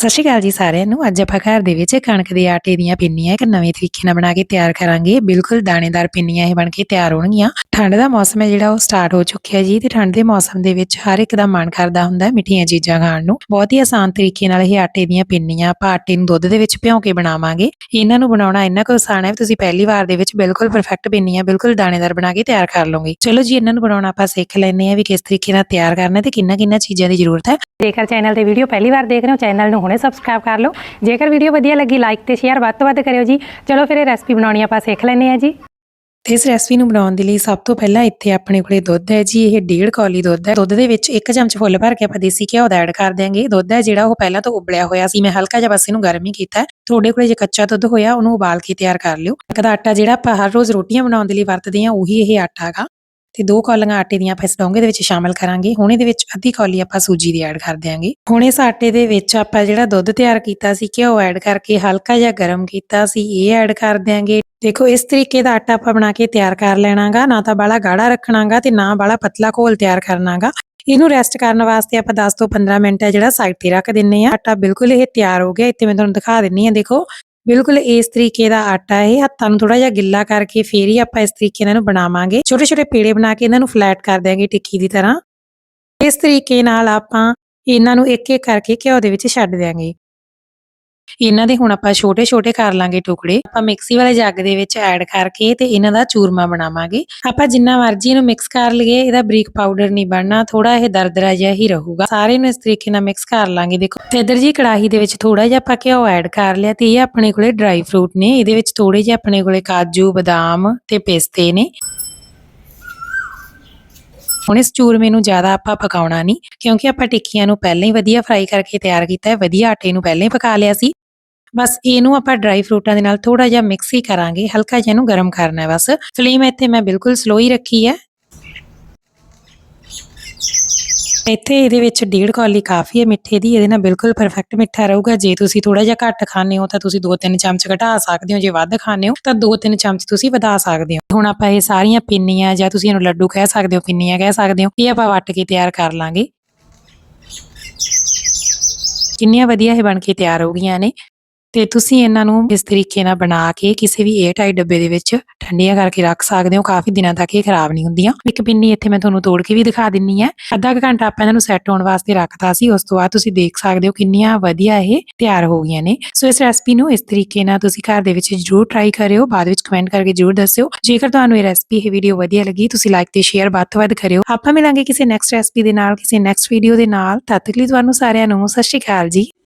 ਸਤਿ ਸ਼੍ਰੀ ਅਕਾਲ ਜੀ ਸਾਰਿਆਂ ਨੂੰ। ਅੱਜ ਆਪਾਂ ਘਰ ਦੇ ਵਿੱਚ ਕਣਕ ਦੇ ਆਟੇ ਦੀਆਂ ਪਿੰਨੀਆਂ ਇੱਕ ਨਵੇਂ ਤਰੀਕੇ ਨਾਲ ਬਣਾ ਕੇ ਤਿਆਰ ਕਰਾਂਗੇ। ਬਿਲਕੁਲ ਦਾਣੇਦਾਰ ਪਿੰਨੀਆਂ ਇਹ ਬਣ ਕੇ ਤਿਆਰ ਹੋਣਗੀਆਂ। ਠੰਡ ਦਾ ਮੌਸਮ ਹੈ ਜਿਹੜਾ, ਉਹ ਸਟਾਰਟ ਹੋ ਚੁੱਕਿਆ ਜੀ ਤੇ ਠੰਡ ਦੇ ਮੌਸਮ ਦੇ ਵਿੱਚ ਹਰ ਇੱਕ ਦਾ ਮਨ ਕਰਦਾ ਹੁੰਦਾ ਹੈ ਮਿੱਠੀਆਂ ਚੀਜ਼ਾਂ ਖਾਣ ਨੂੰ। ਬਹੁਤ ਹੀ ਆਸਾਨ ਤਰੀਕੇ ਨਾਲ ਇਹ ਆਟੇ ਦੀਆਂ ਪਿੰਨੀਆਂ ਆਪਾਂ ਆਟੇ ਨੂੰ ਦੁੱਧ ਦੇ ਵਿੱਚ ਭਿਉਂ ਕੇ ਬਣਾਵਾਂਗੇ। ਇਹਨਾਂ ਨੂੰ ਬਣਾਉਣਾ ਇੰਨਾ ਕੁ ਆਸਾਨ ਹੈ ਵੀ ਤੁਸੀਂ ਪਹਿਲੀ ਵਾਰ ਦੇ ਵਿੱਚ ਬਿਲਕੁਲ ਪਰਫੈਕਟ ਪਿੰਨੀਆਂ ਬਿਲਕੁਲ ਦਾਣੇਦਾਰ ਬਣਾ ਕੇ ਤਿਆਰ ਕਰ ਲਓਗੇ। ਚਲੋ ਜੀ, ਇਹਨਾਂ ਨੂੰ ਬਣਾਉਣਾ ਆਪਾਂ ਸਿੱਖ ਲੈਂਦੇ ਆ ਵੀ ਕਿਸ ਤਰੀਕੇ ਨਾਲ ਤਿਆਰ ਕਰਨਾ ਤੇ ਕਿੰਨਾ ਕਿੰਨਾ ਚੀਜ਼ਾਂ ਦੀ ਜ਼ਰੂਰਤ ਹੈ। ਜੇਕਰ ਚੈਨਲ ਤੇ ਵੀਡੀਓ ਪਹਿਲੀ ਵਾਰ ਦੇਖ ਰਹੇ ਹੋ ਚੈਨਲ ਨੂੰ ਹੁਣੇ ਸਬਸਕ੍ਰਾਈਬ ਕਰ ਲਓ। ਜੇਕਰ ਵੀਡੀਓ ਵਧੀਆ ਲੱਗੀ ਲਾਈਕ ਤੇ ਸ਼ੇਅਰ ਵੱਧ ਤੋਂ ਵੱਧ ਕਰਿਓ ਜੀ। ਚਲੋ ਫਿਰ ਇਹ ਰੈਸਪੀ ਬਣਾਉਣੀ ਆਪਾਂ ਸਿੱਖ ਲੈਂਦੇ ਆ ਜੀ। ਤੇ ਇਸ ਰੈਸਪੀ ਨੂੰ ਬਣਾਉਣ ਦੇ ਲਈ ਸਭ ਤੋਂ ਪਹਿਲਾਂ ਇੱਥੇ ਆਪਣੇ ਕੋਲੇ ਦੁੱਧ ਹੈ ਜੀ। ਇਹ ਡੇਢ ਕੌਲੀ ਦੁੱਧ ਹੈ। ਦੁੱਧ ਦੇ ਵਿੱਚ ਇੱਕ ਚਮਚ ਫੁੱਲ ਭਰ ਕੇ ਆਪਾਂ ਦੇਸੀ ਘਿਓ ਦਾ ਐਡ ਕਰ ਦਿਆਂਗੇ। ਦੁੱਧ ਹੈ ਜਿਹੜਾ ਉਹ ਪਹਿਲਾਂ ਤੋਂ ਉਬਲਿਆ ਹੋਇਆ ਸੀ। ਮੈਂ ਹਲਕਾ ਜਿਹਾ ਬਸ ਇਹਨੂੰ ਗਰਮ ਹੀ ਕੀਤਾ ਤੁਹਾਡੇ ਕੋਲੇ ਜੇ ਕੱਚਾ ਦੁੱਧ ਹੋਇਆ, ਉਹਨੂੰ ਉਬਾਲ ਕੇ ਤਿਆਰ ਕਰ ਲਿਓ। ਕਦਾ ਆਟਾ ਜਿਹੜਾ ਆਪਾਂ ਹਰ ਰੋਜ਼ ਰੋਟੀਆਂ ਬਣਾਉਣ ਦੇ ਲਈ ਵਰਤਦੇ ਹਾਂ, ਉਹੀ ਇਹ ਆਟਾ ਹੈਗਾ। ਤੇ ਦੋ ਕੌਲੀਆਂ ਆਟੇ ਦੀਆਂ ਆਪਾਂ ਇਸ ਡੋਂਗੇ ਦੇ ਵਿੱਚ ਸ਼ਾਮਲ ਕਰਾਂਗੇ। ਹੁਣ ਇਹਦੇ ਵਿੱਚ ਅੱਧੀ ਕੌਲੀ ਆਪਾਂ ਸੂਜੀ ਦੀ ਐਡ ਕਰ ਦਿਆਂਗੇ। ਹੁਣ ਇਸ ਆਟੇ ਦੇ ਵਿੱਚ ਆਪਾਂ ਜਿਹੜਾ ਦੁੱਧ ਤਿਆਰ ਕੀਤਾ ਸੀ ਘਿਓ ਐਡ ਕਰਕੇ ਹਲਕਾ ਜਿਹਾ ਗਰਮ ਕੀਤਾ ਸੀ, ਇਹ ਐਡ ਕਰ ਦਿਆਂਗੇ। ਦੇਖੋ, ਇਸ ਤਰੀਕੇ ਦਾ ਆਟਾ ਆਪਾਂ ਬਣਾ ਕੇ ਤਿਆਰ ਕਰ ਲੈਣਾਗਾ। ਨਾ ਤਾਂ ਬਾਲਾ ਗਾੜਾ ਰੱਖਣਾਗਾ ਤੇ ਨਾ ਬਾਲਾ ਪਤਲਾ ਘੋਲ ਤਿਆਰ ਕਰਨਾਗਾ। ਇਹਨੂੰ ਰੈਸਟ ਕਰਨ ਵਾਸਤੇ ਆਪਾਂ 10 ਤੋਂ 15 ਮਿੰਟ ਹੈ ਜਿਹੜਾ ਸਾਈਡ ਤੇ ਰੱਖ ਦਿੰਨੇ ਆ। ਆਟਾ ਬਿਲਕੁਲ ਇਹ ਤਿਆਰ ਹੋ ਗਿਆ। ਇੱਥੇ ਮੈਂ ਤੁਹਾਨੂੰ ਦਿਖਾ ਦਿੰਨੀ ਆ, ਦੇਖੋ। ਬਿਲਕੁਲ ਇਸ ਤਰੀਕੇ ਦਾ ਆਟਾ ਇਹ, ਹੱਥਾਂ ਨੂੰ ਥੋੜਾ ਜਿਹਾ ਗਿੱਲਾ ਕਰਕੇ ਫੇਰ ਹੀ ਆਪਾਂ ਇਸ ਤਰੀਕੇ ਨਾਲ ਬਣਾਵਾਂਗੇ। ਛੋਟੇ ਛੋਟੇ ਪੇੜੇ ਬਣਾ ਕੇ ਇਹਨਾਂ ਨੂੰ ਫਲੈਟ ਕਰ ਦਿਆਂਗੇ ਟਿੱਕੀ ਦੀ ਤਰ੍ਹਾਂ। ਇਸ ਤਰੀਕੇ ਨਾਲ ਆਪਾਂ ਇਹਨਾਂ ਨੂੰ ਇੱਕ ਇੱਕ ਕਰਕੇ ਘਿਓ ਦੇ ਵਿੱਚ ਛੱਡ ਦਿਆਂਗੇ। ਇਹਨਾਂ ਦੇ ਹੁਣ ਆਪਾਂ ਛੋਟੇ ਛੋਟੇ ਕਰ ਲਾਂਗੇ ਟੁਕੜੇ। ਆਪਾਂ ਮਿਕਸੀ ਵਾਲੇ ਜੱਗ ਦੇ ਵਿੱਚ ਐਡ ਕਰਕੇ ਤੇ ਇਹਨਾਂ ਦਾ ਚੂਰਮਾ ਬਣਾਵਾਂਗੇ। ਆਪਾਂ ਜਿੰਨਾ ਮਰਜ਼ੀ ਇਹਨੂੰ ਮਿਕਸ ਕਰ ਲਈਏ, ਇਹਦਾ ਬਰੀਕ ਪਾਊਡਰ ਨਹੀਂ ਬਣਨਾ ਥੋੜਾ ਇਹ ਦਰਦਰਾ ਜਿਹਾ ਹੀ ਰਹੂਗਾ। ਸਾਰੇ ਨੂੰ ਇਸ ਤਰੀਕੇ ਨਾਲ ਮਿਕਸ ਕਰ ਲਾਂਗੇ। ਦੇਖੋ ਤੇ ਇਧਰ ਜੀ ਕੜਾਹੀ ਦੇ ਵਿੱਚ ਥੋੜਾ ਜਿਹਾ ਆਪਾਂ ਘਿਓ ਐਡ ਕਰ ਲਿਆ ਤੇ ਇਹ ਆਪਣੇ ਕੋਲੇ ਡਰਾਈ ਫਰੂਟ ਨੇ। ਇਹਦੇ ਵਿੱਚ ਥੋੜੇ ਜਿਹਾ ਆਪਣੇ ਕੋਲੇ ਕਾਜੂ, ਬਦਾਮ ਤੇ ਪਿਸਤੇ ਨੇ। ਹੁਣ ਇਸ ਚੂਰਮੇ ਨੂੰ ਜ਼ਿਆਦਾ ਆਪਾਂ ਪਕਾਉਣਾ ਨਹੀਂ, ਕਿਉਂਕਿ ਆਪਾਂ ਟਿੱਕੀਆਂ ਨੂੰ ਪਹਿਲਾਂ ਹੀ ਵਧੀਆ ਫਰਾਈ ਕਰਕੇ ਤਿਆਰ ਕੀਤਾ ਹੈ। ਵਧੀਆ ਆਟੇ ਨੂੰ ਪਹਿਲਾਂ ਹੀ ਪਕਾ ਲਿਆ ਸੀ। ਬਸ ਇਹਨੂੰ ਆਪਾਂ ਡਰਾਈ ਫਰੂਟਾਂ ਦੇ ਨਾਲ ਥੋੜਾ ਜਿਹਾ ਮਿਕਸ ਹੀ ਕਰਾਂਗੇ, ਹਲਕਾ ਜਿਹਾ ਇਹਨੂੰ ਗਰਮ ਕਰਨਾ ਹੈ ਬਸ। ਫਲੇਮ ਇੱਥੇ ਮੈਂ ਬਿਲਕੁਲ ਸਲੋ ਹੀ ਰੱਖੀ ਹੈ। ਇੱਥੇ ਇਹਦੇ ਵਿੱਚ ਡੇਢ ਕੌਲੀ ਕਾਫੀ ਹੈ ਮਿੱਠੇ ਦੀ, ਇਹਦੇ ਨਾਲ ਬਿਲਕੁਲ ਪਰਫੈਕਟ ਮਿੱਠਾ ਰਹੂਗਾ। ਜੇ ਤੁਸੀਂ ਥੋੜਾ ਜਿਹਾ ਘੱਟ ਖਾਣੇ ਹੋ ਤਾਂ ਤੁਸੀਂ 2-3 ਚਮਚ ਘਟਾ ਸਕਦੇ ਹੋ, ਜੇ ਵੱਧ ਖਾਣੇ ਹੋ ਤਾਂ 2-3 ਚਮਚ ਤੁਸੀਂ ਵਧਾ ਸਕਦੇ ਹੋ। ਹੁਣ ਆਪਾਂ ਇਹ ਸਾਰੀਆਂ ਪਿੰਨੀਆਂ ਜਾਂ ਤੁਸੀਂ ਇਹਨੂੰ ਲੱਡੂ ਕਹਿ ਸਕਦੇ ਹੋ, ਪਿੰਨੀਆਂ ਕਹਿ ਸਕਦੇ ਹੋ, ਇਹ ਆਪਾਂ ਵੱਟ ਕੇ ਤਿਆਰ ਕਰ ਲਾਂਗੇ। ਕਿੰਨੀਆਂ ਵਧੀਆ ਇਹ ਬਣ ਕੇ ਤਿਆਰ ਹੋ ਗਈਆਂ ਨੇ। ਤੇ ਤੁਸੀਂ ਇਹਨਾਂ ਨੂੰ ਇਸ ਤਰੀਕੇ ਨਾਲ ਬਣਾ ਕੇ ਕਿਸੇ ਵੀ 에ਅਰ ਟਾਈਟ ਡੱਬੇ ਦੇ ਵਿੱਚ ਠੰਡੀਆਂ ਕਰਕੇ ਰੱਖ ਸਕਦੇ ਹੋ। ਕਾਫੀ ਦਿਨਾਂ ਤੱਕ ਇਹ ਖਰਾਬ ਨਹੀਂ ਹੁੰਦੀਆਂ। ਇੱਕ ਪਿੰਨੀ ਇੱਥੇ ਮੈਂ ਤੁਹਾਨੂੰ ਤੋੜ ਕੇ ਵੀ ਦਿਖਾ ਦਿੰਨੀ ਹੈ। ਅੱਧਾ ਕੁ ਘੰਟਾ ਆਪਾਂ ਇਹਨਾਂ ਨੂੰ ਸੈੱਟ ਹੋਣ ਵਾਸਤੇ ਰੱਖਤਾ ਸੀ। ਉਸ ਤੋਂ ਬਾਅਦ ਤੁਸੀਂ ਦੇਖ ਸਕਦੇ ਹੋ ਕਿੰਨੀਆਂ ਵਧੀਆ ਇਹ ਤਿਆਰ ਹੋ ਗਈਆਂ ਨੇ। ਸੋ ਇਸ ਰੈਸਪੀ ਨੂੰ ਇਸ ਤਰੀਕੇ ਨਾਲ ਤੁਸੀਂ ਘਰ ਦੇ ਵਿੱਚ ਜਰੂਰ ਟਰਾਈ ਕਰਿਓ। ਬਾਅਦ ਵਿੱਚ ਕਮੈਂਟ ਕਰਕੇ ਜਰੂਰ ਦੱਸਿਓ। ਜੇਕਰ ਤੁਹਾਨੂੰ ਇਹ ਰੈਸਪੀ ਇਹ ਵੀਡੀਓ ਵਧੀਆ ਲੱਗੀ, ਤੁਸੀਂ ਲਾਈਕ ਤੇ ਸ਼ੇਅਰ ਵੱਧ ਤੋਂ ਵੱਧ ਕਰਿਓ। ਆਪਾਂ ਮਿਲਾਂਗੇ ਕਿਸੇ ਨੈਕਸਟ ਰੈਸਪੀ ਦੇ ਨਾਲ, ਕਿਸੇ ਨੈਕਸਟ ਵੀਡੀਓ ਦੇ ਨਾਲ। ਤਦ ਤੱਕ ਲਈ ਤੁਹਾਨੂੰ ਸਾਰਿਆਂ ਨੂੰ ਸਤਿ ਸ਼੍ਰੀ ਅਕਾਲ ਜੀ।